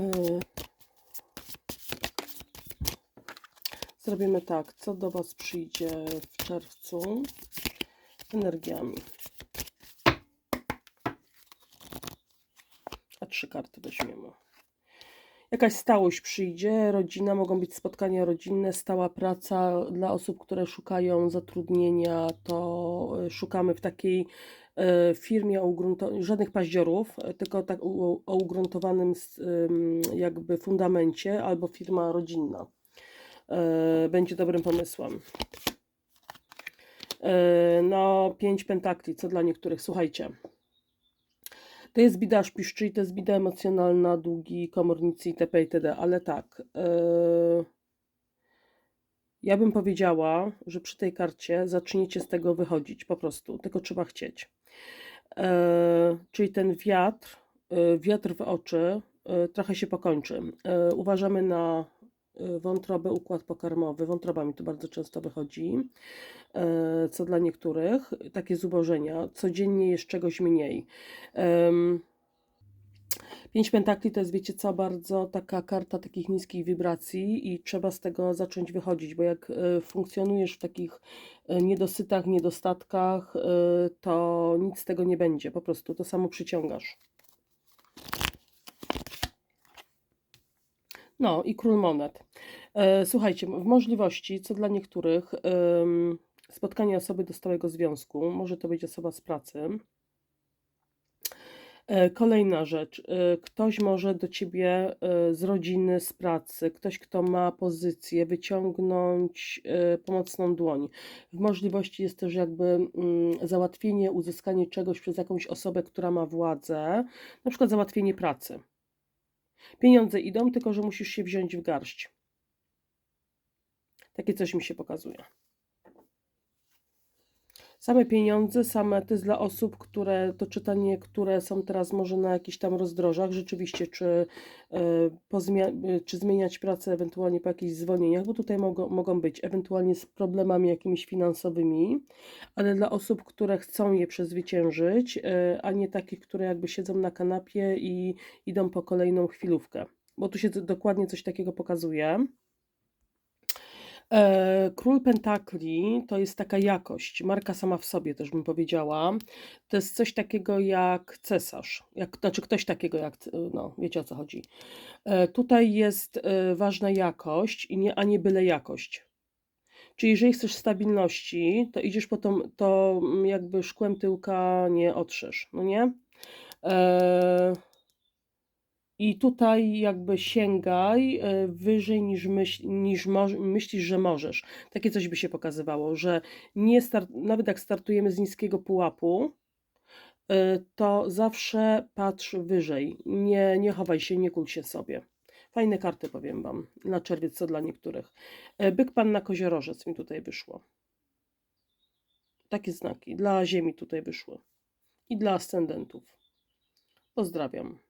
Yy. Zrobimy tak, co do Was przyjdzie w czerwcu energiami. A trzy karty weźmiemy. Jakaś stałość przyjdzie, rodzina, mogą być spotkania rodzinne, stała praca dla osób, które szukają zatrudnienia, to y, szukamy w takiej e, firmie o ugrunto- żadnych paździorów, tylko tak u- o ugruntowanym jakby fundamencie albo firma rodzinna. E, Będzie dobrym pomysłem. No, pięć pentakli, co dla niektórych, słuchajcie. To jest bida szpiszczy to jest bida emocjonalna, długi, komornicy itp. itd. Ale tak, yy, ja bym powiedziała, że przy tej karcie zaczniecie z tego wychodzić, po prostu, tylko trzeba chcieć. Yy, czyli ten wiatr, yy, wiatr w oczy trochę się pokończy. Uważamy na wątrobę, układ pokarmowy. Wątroba mi tu bardzo często wychodzi, yy, co dla niektórych, takie zubożenia. Codziennie jest czegoś mniej. Pięć pentakli to jest, wiecie co, bardzo taka karta takich niskich wibracji i trzeba z tego zacząć wychodzić, bo jak e, funkcjonujesz w takich e, niedosytach, niedostatkach, e, to nic z tego nie będzie, po prostu to samo przyciągasz. No i król monet. E, Słuchajcie, w możliwości, co dla niektórych, spotkanie osoby do stałego związku, może to być osoba z pracy, E, Kolejna rzecz. e, Ktoś może do ciebie z rodziny, z pracy, ktoś, kto ma pozycję, wyciągnąć pomocną dłoń. W możliwości jest też jakby mm, załatwienie, uzyskanie czegoś przez jakąś osobę, która ma władzę, na przykład załatwienie pracy. Pieniądze idą, tylko że musisz się wziąć w garść. Takie coś mi się pokazuje. Same pieniądze, same to jest dla osób, które to czytanie, które są teraz może na jakichś tam rozdrożach, rzeczywiście, czy, e, czy zmieniać pracę ewentualnie po jakichś zwolnieniach, bo tutaj mogą, mogą być ewentualnie z problemami jakimiś finansowymi, ale dla osób, które chcą je przezwyciężyć, e, a nie takich, które jakby siedzą na kanapie i idą po kolejną chwilówkę, bo tu się dokładnie coś takiego pokazuje. E, Król Pentakli to jest taka jakość, marka sama w sobie też bym powiedziała. To jest coś takiego jak cesarz, jak, znaczy ktoś takiego jak, no wiecie o co chodzi. E, Tutaj jest e, ważna jakość, i nie, a nie byle jakość. Czyli jeżeli chcesz stabilności, to idziesz po to, to jakby szkłem tyłka nie otrzesz, no nie? I tutaj jakby sięgaj e, wyżej niż, myśl, niż myślisz, że możesz. Takie coś by się pokazywało, że nie start, nawet jak startujemy z niskiego pułapu, e, to zawsze patrz wyżej. Nie, nie chowaj się, nie kul się sobie. Fajne karty powiem Wam na czerwiec, co dla niektórych. E, Byk Panna Koziorożec mi tutaj wyszło. Takie znaki. Dla Ziemi tutaj wyszły. I dla ascendentów. Pozdrawiam.